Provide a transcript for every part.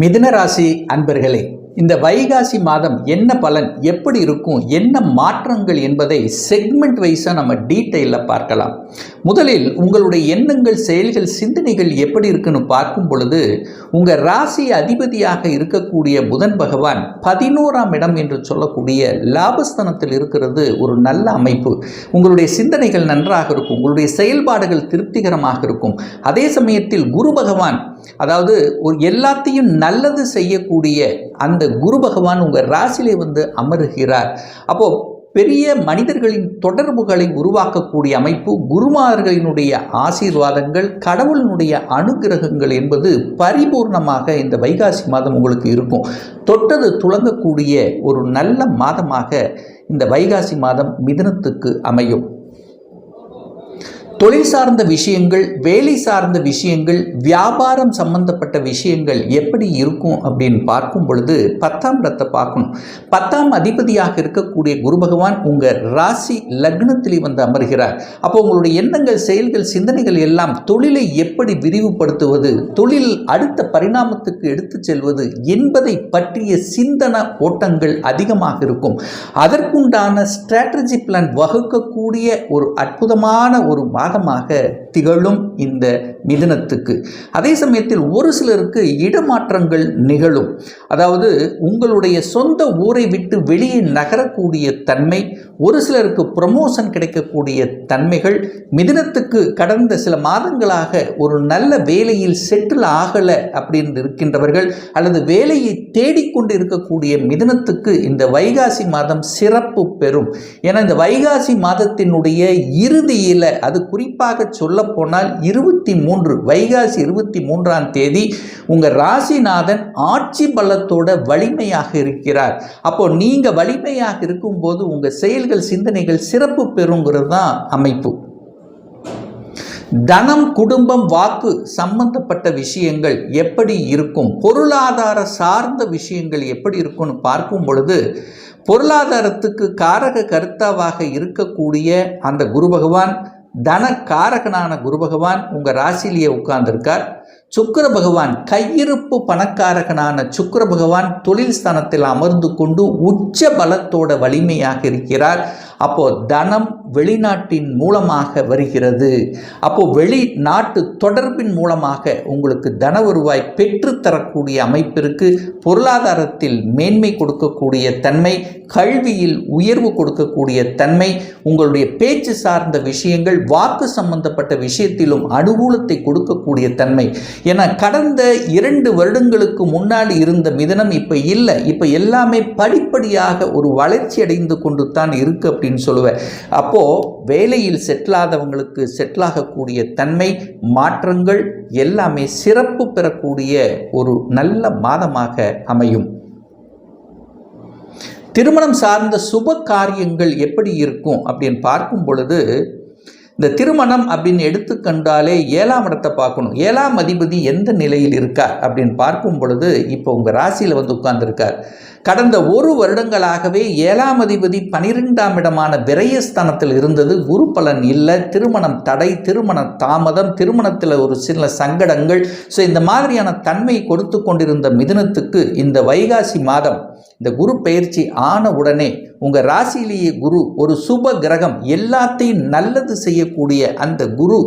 மிதுன ராசி அன்பர்களே இந்த வைகாசி மாதம் என்ன பலன் எப்படி இருக்கும் என்ன மாற்றங்கள் என்பதை செக்மெண்ட் வைஸாக நம்ம டீட்டெயிலில் பார்க்கலாம். முதலில் உங்களுடைய எண்ணங்கள் செயல்கள் சிந்தனைகள் எப்படி இருக்குன்னு பார்க்கும் பொழுது உங்கள் ராசி அதிபதியாக இருக்கக்கூடிய புதன் பகவான் பதினோராம் இடம் என்று சொல்லக்கூடிய லாபஸ்தனத்தில் இருக்கிறது ஒரு நல்ல அமைப்பு. உங்களுடைய சிந்தனைகள் நன்றாக இருக்கும் உங்களுடைய செயல்பாடுகள் திருப்திகரமாக இருக்கும். அதே சமயத்தில் குரு பகவான் அதாவது ஒரு எல்லாத்தையும் நல்லது செய்யக்கூடிய அந்த குரு பகவான் உங்கள் ராசியிலே வந்து அமருகிறார். அப்போ பெரிய மனிதர்களின் தொடர்புகளை உருவாக்கக்கூடிய அமைப்பு குருமார்களினுடைய ஆசீர்வாதங்கள் கடவுளினுடைய அனுகிரகங்கள் என்பது பரிபூர்ணமாக இந்த வைகாசி மாதம் உங்களுக்கு இருக்கும். தொட்டது துளங்கக்கூடிய ஒரு நல்ல மாதமாக இந்த வைகாசி மாதம் மிதனத்துக்கு அமையும். தொழில் சார்ந்த விஷயங்கள் வேலை சார்ந்த விஷயங்கள் வியாபாரம் சம்பந்தப்பட்ட விஷயங்கள் எப்படி இருக்கும் அப்படின்னு பார்க்கும் பொழுது பத்தாம் இடத்தை பார்க்கணும். பத்தாம் அதிபதியாக இருக்கக்கூடிய குரு பகவான் உங்கள் ராசி லக்னத்திலே வந்து அமர்கிறார். அப்போ உங்களுடைய எண்ணங்கள் செயல்கள் சிந்தனைகள் எல்லாம் தொழிலை எப்படி விரிவுபடுத்துவது தொழில் அடுத்த பரிணாமத்துக்கு எடுத்துச் செல்வது என்பதை பற்றிய சிந்தன ஓட்டங்கள் அதிகமாக இருக்கும். அதற்குண்டான ஸ்ட்ராட்டஜி பிளான் வகுக்கக்கூடிய ஒரு அற்புதமான ஒரு மாதமாக திகழும் இந்த மிதனத்துக்கு. அதே சமயத்தில் ஒரு சிலருக்கு இடமாற்றங்கள் நிகழும். அதாவது உங்களுடைய சொந்த ஊரை விட்டு வெளியே நகரக்கூடிய தன்மை ஒரு சிலருக்கு ப்ரமோஷன் கிடைக்கக்கூடிய தன்மைகள் மிதனத்துக்கு கடந்த சில மாதங்களாக ஒரு நல்ல வேலையில் செட்டில் ஆகலை அப்படின்னு இருக்கின்றவர்கள் அல்லது வேலையை தேடிக்கொண்டு இருக்கக்கூடிய மிதனத்துக்கு இந்த வைகாசி மாதம் சிறப்பு பெறும். ஏன்னா இந்த வைகாசி மாதத்தினுடைய இறுதியில் அது குறிப்பாக சொல்லப்போனால் இருபத்தி மூன்று வைகாசி இருபத்தி மூன்றாம் தேதி உங்கள் ராசிநாதன் ஆட்சி பலத்தோட வலிமையாக இருக்கிறார். அப்போ நீங்கள் வலிமையாக இருக்கும்போது உங்கள் செயல்கள் சிந்தனைகள் சிறப்பு பெறுங்கிறது தான் அமைப்பு. தனம் குடும்பம் வாக்கு சம்பந்தப்பட்ட விஷயங்கள் எப்படி இருக்கும்? பொருளாதார சார்ந்த விஷயங்கள் எப்படி இருக்கும்னு பார்க்கும் பொழுது பொருளாதாரத்துக்கு காரக கருத்தாவாக இருக்கக்கூடிய அந்த குரு பகவான் தன காரகனான குரு பகவான் உங்கள் ராசியிலேயே உட்கார்ந்திருக்கார். சுக்கர பகவான் கையிருப்பு பணக்காரகனான சுக்கர பகவான் தொழில் ஸ்தானத்தில் அமர்ந்து கொண்டு உச்ச பலத்தோட வலிமையாக இருக்கிறார். அப்போது தனம் வெளிநாட்டின் மூலமாக வருகிறது. அப்போது வெளிநாட்டு தொடர்பின் மூலமாக உங்களுக்கு தன வருவாய் பெற்றுத்தரக்கூடிய அமைப்பிற்கு பொருளாதாரத்தில் மேன்மை கொடுக்கக்கூடிய தன்மை கல்வியில் உயர்வு கொடுக்கக்கூடிய தன்மை உங்களுடைய பேச்சு சார்ந்த விஷயங்கள் வாக்கு சம்பந்தப்பட்ட விஷயத்திலும் அனுகூலத்தை கொடுக்கக்கூடிய தன்மை. என கடந்த இரண்டு வருடங்களுக்கு முன்னால் இருந்த மிதனம் இப்போ இல்லை. இப்போ எல்லாமே படிப்படியாக ஒரு வளர்ச்சி அடைந்து கொண்டு தான் இருக்கு அப்படின்னு சொல்லுவேன். அப்போது வேலையில் செட்டில் ஆதவங்களுக்கு செட்டில் ஆகக்கூடிய தன்மை மாற்றங்கள் எல்லாமே சிறப்பு பெறக்கூடிய ஒரு நல்ல மாதமாக அமையும். திருமணம் சார்ந்த சுப காரியங்கள் எப்படி இருக்கும் அப்படின்னு பார்க்கும் பொழுது இந்த திருமணம் அப்படின்னு எடுத்துக்கண்டாலே ஏழாம் இடத்தை பார்க்கணும். ஏழாம் அதிபதி எந்த நிலையில் இருக்கார் அப்படின்னு பார்க்கும் பொழுது இப்போ உங்கள் ராசியில் வந்து உட்கார்ந்துருக்கார். கடந்த ஒரு வருடங்களாகவே ஏழாம் அதிபதி பனிரெண்டாம் இடமான விரயஸ்தானத்தில் இருந்தது. குரு பலன் இல்லை திருமணம் தடை திருமண தாமதம் திருமணத்தில் ஒரு சில சங்கடங்கள். ஸோ இந்த மாதிரியான தன்மை கொடுத்து கொண்டிருந்த மிதுனத்துக்கு இந்த வைகாசி மாதம் இந்த குரு பயிற்சி ஆன உடனே உங்கள் ராசியிலேயே குரு ஒரு சுப கிரகம் எல்லாத்தையும் நல்லது செய்யக்கூடிய அந்த குரு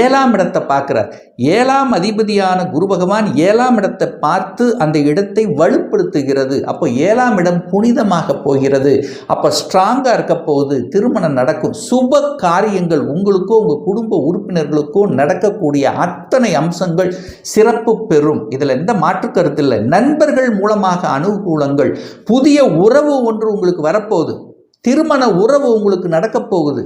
ஏழாம் இடத்தை பார்க்குறார். ஏழாம் அதிபதியான குரு பகவான் ஏழாம் இடத்தை பார்த்து அந்த இடத்தை வலுப்படுத்துகிறது. அப்போ ஏழாம் இடம் புனிதமாக போகிறது. அப்போ ஸ்ட்ராங்காக இருக்க போகுது. திருமணம் நடக்கும். சுப காரியங்கள் உங்களுக்கோ உங்கள் குடும்ப உறுப்பினர்களுக்கோ நடக்கக்கூடிய அத்தனை அம்சங்கள் சிறப்பு பெறும். இதில் எந்த மாற்று கருத்து இல்லை. நண்பர்கள் மூலமாக அனுகூலங்கள் புதிய உறவு ஒன்று உங்களுக்கு வர வரப்போகுது திருமண உறவு உங்களுக்கு நடக்கப் போகுது.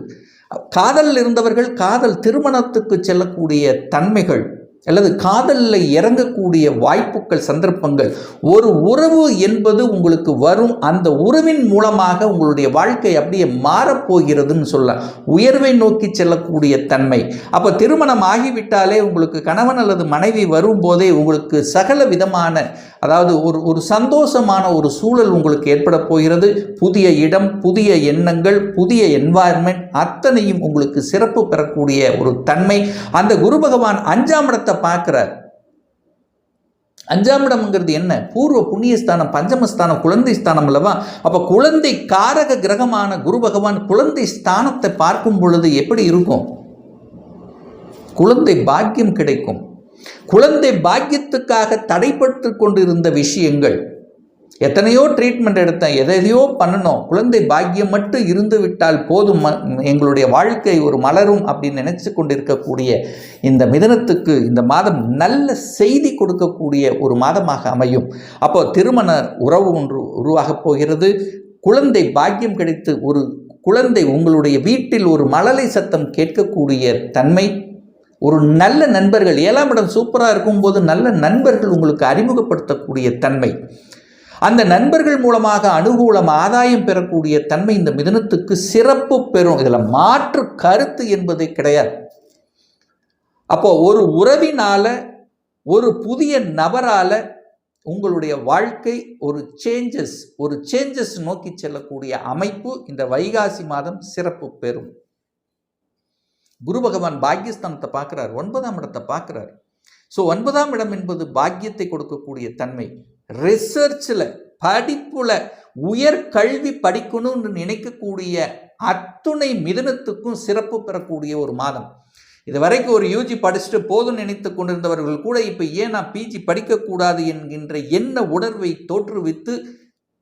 காதலில் இருந்தவர்கள் காதல் திருமணத்துக்கு செல்லக்கூடிய தன்மைகள் அல்லது காதலில் இறங்கக்கூடிய வாய்ப்புகள் சந்தர்ப்பங்கள் ஒரு உறவு என்பது உங்களுக்கு வரும். அந்த உறவின் மூலமாக உங்களுடைய வாழ்க்கை அப்படியே மாறப்போகிறதுன்னு சொல்லலாம் உயர்வை நோக்கி செல்லக்கூடிய தன்மை. அப்போ திருமணம் ஆகிவிட்டாலே உங்களுக்கு கணவன் அல்லது மனைவி வரும்போதே உங்களுக்கு சகல விதமான அதாவது ஒரு ஒரு சந்தோஷமான ஒரு சூழல் உங்களுக்கு ஏற்பட போகிறது. புதிய இடம் புதிய எண்ணங்கள் புதிய என்வாயர்மெண்ட் அத்தனையும் உங்களுக்கு சிறப்பு பெறக்கூடிய ஒரு தன்மை. அந்த குரு பகவான் அஞ்சாம் இடத்தை பார்க்குறார். அஞ்சாம் இடம்ங்கிறது என்ன? பூர்வ புண்ணியஸ்தானம் பஞ்சமஸ்தானம் குழந்தை ஸ்தானம் அல்லவா? அப்போ குழந்தை காரக கிரகமான குரு பகவான் குழந்தை ஸ்தானத்தை பார்க்கும் பொழுது எப்படி இருக்கும்? குழந்தை பாக்கியம் கிடைக்கும். குழந்தை பாக்கியத்துக்காக தடைப்பட்டு கொண்டிருந்த விஷயங்கள் எத்தனையோ ட்ரீட்மெண்ட் எடுத்தேன். எதையோ பண்ணணும். குழந்தை பாக்கியம் மட்டும் இருந்து விட்டால் போதும் எங்களுடைய வாழ்க்கை ஒரு மலரும் அப்படின்னு நினச்சி கொண்டிருக்கக்கூடிய இந்த மிதனத்துக்கு இந்த மாதம் நல்ல செய்தி கொடுக்கக்கூடிய ஒரு மாதமாக அமையும். அப்போ திருமண உறவு ஒன்று உருவாகப் போகிறது. குழந்தை பாக்கியம் கிடைத்து ஒரு குழந்தை உங்களுடைய வீட்டில் ஒரு மழலை சத்தம் கேட்கக்கூடிய தன்மை ஒரு நல்ல நண்பர்கள் ஏழாம் இடம் சூப்பராக இருக்கும்போது நல்ல நண்பர்கள் உங்களுக்கு அறிமுகப்படுத்தக்கூடிய தன்மை. அந்த நண்பர்கள் மூலமாக அனுகூலம் ஆதாயம் பெறக்கூடிய தன்மை இந்த மிதனத்துக்கு சிறப்பு பெறும். இதில் மாற்று கருத்து என்பது கிடையாது. அப்போ ஒரு உறவினால ஒரு புதிய நபரால உங்களுடைய வாழ்க்கை ஒரு சேஞ்சஸ் ஒரு சேஞ்சஸ் நோக்கி செல்லக்கூடிய அமைப்பு இந்த வைகாசி மாதம் சிறப்பு பெறும். குரு பகவான் பாக்கியஸ்தானத்தை பார்க்குறார் ஒன்பதாம் இடத்தை பார்க்குறார். ஸோ ஒன்பதாம் இடம் என்பது பாக்கியத்தை கொடுக்கக்கூடிய தன்மை. ரிசர்ச்சில் படிப்பில் உயர் கல்வி படிக்கணும்னு நினைக்கக்கூடிய அத்துணை மிதனத்துக்கும் சிறப்பு பெறக்கூடிய ஒரு மாதம். இது வரைக்கும் ஒரு யூஜி படிச்சுட்டு போதும் நினைத்து கொண்டிருந்தவர்கள் கூட இப்போ ஏன் நான் பிஜி படிக்கக்கூடாது என்கின்ற என்ன உணர்வை தோற்றுவித்து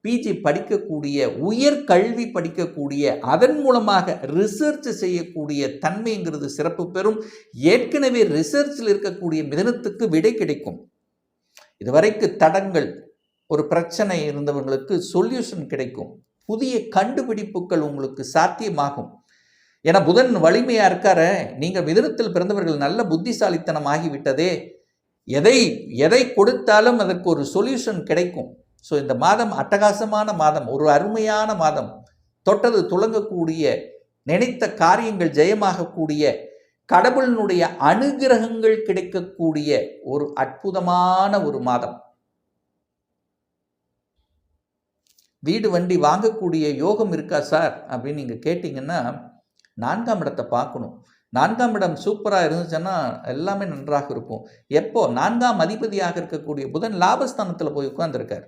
பிஜி படிக்கக்கூடிய உயர் கல்வி படிக்கக்கூடிய அதன் மூலமாக ரிசர்ச் செய்யக்கூடிய தன்மைங்கிறது சிறப்பு பெறும். ஏற்கனவே ரிசர்ச்சில் இருக்கக்கூடிய மிதனத்துக்கு விடை கிடைக்கும். இதுவரைக்கு தடங்கள் ஒரு பிரச்சனை இருந்தவங்களுக்கு சொல்யூஷன் கிடைக்கும். புதிய கண்டுபிடிப்புகள் உங்களுக்கு சாத்தியமாகும். ஏன்னா புதன் வலிமையாக இருக்கார. நீங்கள் மிதனத்தில் பிறந்தவர்கள் நல்ல புத்திசாலித்தனம் ஆகிவிட்டதே. எதை எதை கொடுத்தாலும் அதற்கு ஒரு சொல்யூஷன் கிடைக்கும். ஸோ இந்த மாதம் அட்டகாசமான மாதம் ஒரு அருமையான மாதம். தொட்டது துளங்கக்கூடிய நினைத்த காரியங்கள் ஜெயமாகக்கூடிய கடவுளினுடைய அனுகிரகங்கள் கிடைக்கக்கூடிய ஒரு அற்புதமான ஒரு மாதம். வீடு வண்டி வாங்கக்கூடிய யோகம் இருக்கா சார்? அப்படின்னு நீங்கள் கேட்டிங்கன்னா நான்காம் இடத்தை பார்க்கணும். நான்காம் இடம் சூப்பராக இருந்துச்சுன்னா எல்லாமே நன்றாக இருக்கும். எப்போ? நான்காம் அதிபதியாக இருக்கக்கூடிய புதன் லாபஸ்தானத்தில் போய் உட்காந்துருக்கார்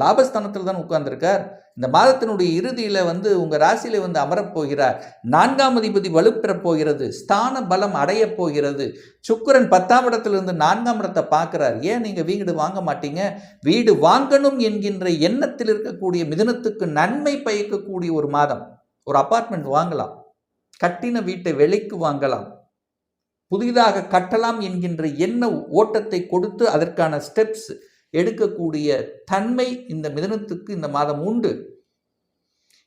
லாபஸ்தானத்தில் தான் உட்கார்ந்துருக்கார். இந்த மாதத்தினுடைய இறுதியில் வந்து உங்கள் ராசியில வந்து அமரப் போகிறார். நான்காம் அதிபதி வலுப்பெறப் போகிறது. ஸ்தான பலம் அடையப் போகிறது. சுக்கிரன் பத்தாம் இடத்திலிருந்து நான்காம் இடத்தை பார்க்குறார். ஏன் நீங்கள் வீடு வாங்க மாட்டீங்க? வீடு வாங்கணும் என்கின்ற எண்ணத்தில் இருக்கக்கூடிய மிதனத்துக்கு நன்மை பயக்கக்கூடிய ஒரு மாதம். ஒரு அபார்ட்மெண்ட் வாங்கலாம். கட்டின வீட்டை விலைக்கு வாங்கலாம். புதிதாக கட்டலாம் என்கின்ற எண்ண ஓட்டத்தை கொடுத்து அதற்கான ஸ்டெப்ஸ் எடுக்கக்கூடிய தன்மை இந்த மிதனத்துக்கு இந்த மாதம் உண்டு.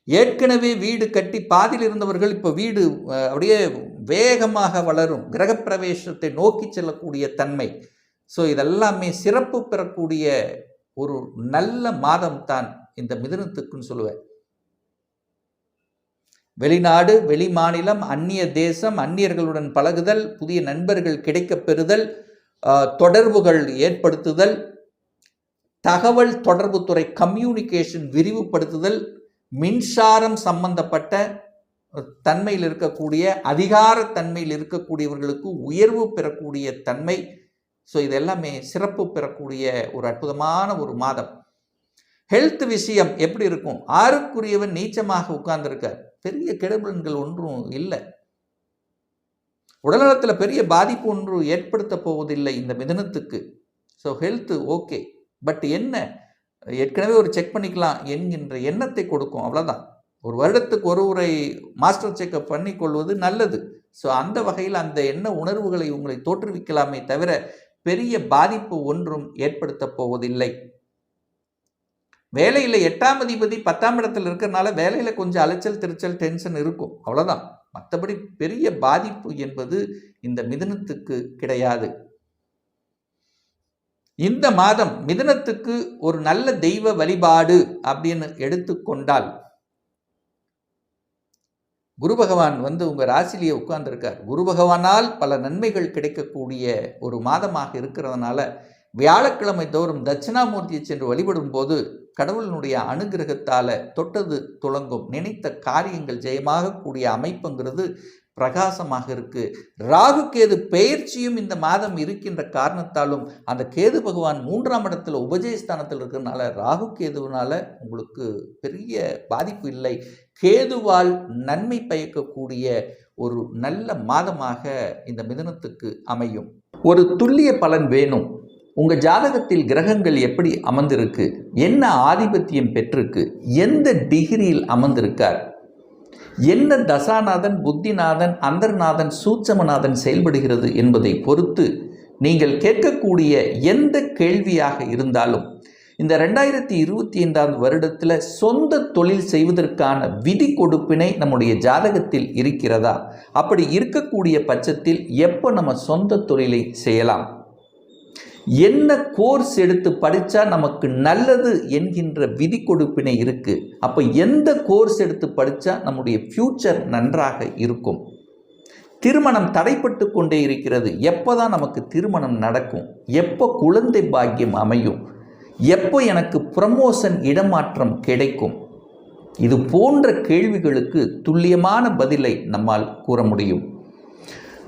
ஏற்கனவே வீடு கட்டி பாதியில் இருந்தவர்கள் இப்போ வீடு அப்படியே வேகமாக வளரும். கிரகப்பிரவேசத்தை நோக்கி செல்லக்கூடிய தன்மை. ஸோ இதெல்லாமே சிறப்பு பெறக்கூடிய ஒரு நல்ல மாதம் தான் இந்த மிதனத்துக்குன்னு சொல்லுவேன். வெளிநாடு வெளி மாநிலம் அந்நிய தேசம் அந்நியர்களுடன் பழகுதல் புதிய நண்பர்கள் கிடைக்கப் பெறுதல் தொடர்புகள் ஏற்படுத்துதல் தகவல் தொடர்புத்துறை கம்யூனிகேஷன் விரிவுபடுத்துதல் மின்சாரம் சம்பந்தப்பட்ட தன்மையில் இருக்கக்கூடிய அதிகார தன்மையில் இருக்கக்கூடியவர்களுக்கு உயர்வு பெறக்கூடிய தன்மை. ஸோ இது எல்லாமே சிறப்பு பெறக்கூடிய ஒரு அற்புதமான ஒரு மாதம். ஹெல்த் விஷயம் எப்படி இருக்கும்? ஆறுக்குரியவன் நீச்சமாக உட்கார்ந்துருக்கார். பெரிய கெடுபலன்கள் ஒன்றும் இல்லை. உடல்நலத்தில் பெரிய பாதிப்பு ஒன்று ஏற்படுத்த போவதில்லை இந்த மிதனத்துக்கு. ஸோ ஹெல்த்து ஓகே பட் என்ன? ஏற்கனவே ஒரு செக் பண்ணிக்கலாம் என்கின்ற எண்ணத்தை கொடுக்கும் அவ்வளோதான் ஒரு வருடத்துக்கு ஒரு முறை மாஸ்டர் செக்கப் பண்ணி கொள்வது நல்லது. ஸோ அந்த வகையில் அந்த எண்ண உணர்வுகளை உங்களை தோற்றுவிக்கலாமே தவிர பெரிய பாதிப்பு ஒன்றும் ஏற்படுத்த போவதில்லை. வேலையில் எட்டாம் அதிபதி பத்தாம் இடத்துல இருக்கிறனால வேலையில் கொஞ்சம் அலைச்சல் திருச்சல் டென்ஷன் இருக்கும். அவ்வளோதான் மற்றபடி பெரிய பாதிப்பு என்பது இந்த மிதுனத்துக்கு கிடையாது. இந்த மாதம் மிதனத்துக்கு ஒரு நல்ல தெய்வ வழிபாடு அப்படின்னு எடுத்துக்கொண்டால் குரு பகவான் வந்து உங்கள் ராசிலேயே உட்கார்ந்துருக்கார். குரு பகவானால் பல நன்மைகள் கிடைக்கக்கூடிய ஒரு மாதமாக இருக்கிறதுனால வியாழக்கிழமை தோறும் தட்சிணாமூர்த்தியை சென்று வழிபடும் போது கடவுளினுடைய அனுகிரகத்தால் தொட்டது துளங்கும். நினைத்த காரியங்கள் ஜெயமாக கூடிய அமைப்புங்கிறது பிரகாசமாக இருக்கு. ராகு கேது பெயர்ச்சியும் இந்த மாதம் இருக்கின்ற காரணத்தாலும் அந்த கேது பகவான் மூன்றாம் இடத்துல உபஜயஸ்தானத்தில் இருக்கிறதுனால ராகு கேதுவினால உங்களுக்கு பெரிய பாதிப்பு இல்லை. கேதுவால் நன்மை பயக்கக்கூடிய ஒரு நல்ல மாதமாக இந்த மிதனத்துக்கு அமையும். ஒரு துல்லிய பலன் வேணும். உங்கள் ஜாதகத்தில் கிரகங்கள் எப்படி அமர்ந்திருக்கு? என்ன ஆதிபத்தியம் பெற்றிருக்கு? எந்த டிகிரியில் அமர்ந்திருக்கார்? என்ன தசாநாதன் புத்திநாதன் அந்தர்நாதன் சூட்சமநாதன் செயல்படுகிறது என்பதை பொறுத்து நீங்கள் கேட்கக்கூடிய எந்த கேள்வியாக இருந்தாலும் இந்த ரெண்டாயிரத்தி இருபத்தி ஐந்தாம் வருடத்தில் சொந்த தொழில் செய்வதற்கான விதி கொடுப்பினை நம்முடைய ஜாதகத்தில் இருக்கிறதா? அப்படி இருக்கக்கூடிய பட்சத்தில் எப்போ நம்ம சொந்த தொழிலை செய்யலாம்? என்ன கோர்ஸ் எடுத்து படித்தா நமக்கு நல்லது என்கின்ற விதி கொடுப்பினை இருக்குது அப்போ எந்த கோர்ஸ் எடுத்து படித்தா நம்முடைய ஃப்யூச்சர் நன்றாக இருக்கும். திருமணம் தடைப்பட்டு கொண்டே இருக்கிறது. எப்போ தான் நமக்கு திருமணம் நடக்கும்? எப்போ குழந்தை பாக்கியம் அமையும்? எப்போ எனக்கு ப்ரமோஷன் இடமாற்றம் கிடைக்கும்? இது போன்ற கேள்விகளுக்கு துல்லியமான பதிலை நம்மால் கூற முடியும்.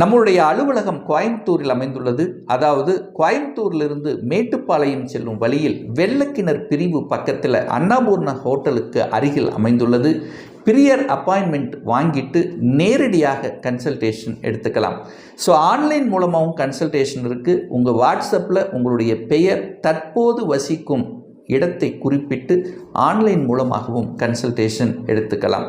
நம்மளுடைய அலுவலகம் கோயம்புத்தூரில் அமைந்துள்ளது. அதாவது கோயம்புத்தூரிலிருந்து மேட்டுப்பாளையம் செல்லும் வழியில் வெள்ளக்கிணர் பிரிவு பக்கத்தில் அன்னபூர்ண ஹோட்டலுக்கு அருகில் அமைந்துள்ளது. பிரியர் அப்பாயின்மெண்ட் வாங்கிட்டு நேரடியாக கன்சல்டேஷன் எடுத்துக்கலாம். ஸோ ஆன்லைன் மூலமாகவும் கன்சல்டேஷன் இருக்குது உங்கள் வாட்ஸ்அப்பில் உங்களுடைய பெயர் தற்போது வசிக்கும் இடத்தை குறிப்பிட்டு ஆன்லைன் மூலமாகவும் கன்சல்டேஷன் எடுத்துக்கலாம்.